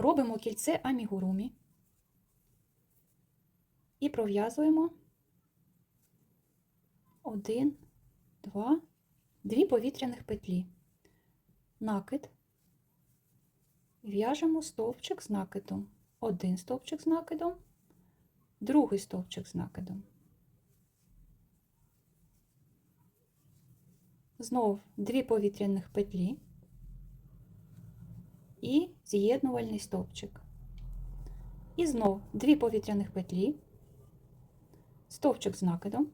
Робимо кільце амігурумі і пров'язуємо один, два, дві повітряних петлі. Накид. В'яжемо стовпчик з накидом. Один стовпчик з накидом, другий стовпчик з накидом. Знов дві повітряних петлі і з'єднувальний стовпчик. І знов дві повітряних петлі, стовпчик з накидом,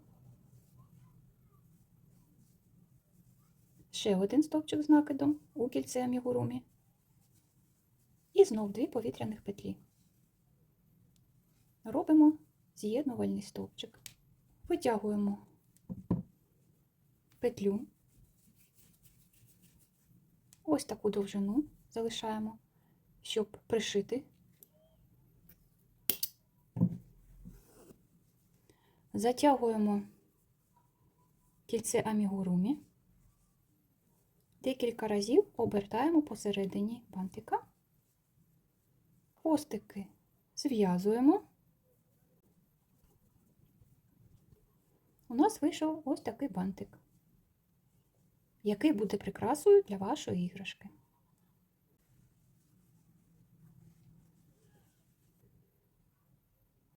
ще один стовпчик з накидом у кільце амігурумі, і знов дві повітряних петлі. Робимо з'єднувальний стовпчик. Витягуємо петлю, ось таку довжину залишаємо, щоб пришити. Затягуємо кільце амігурумі, декілька разів обертаємо посередині бантика, хвостики зв'язуємо. У нас вийшов ось такий бантик, який буде прикрасою для вашої іграшки.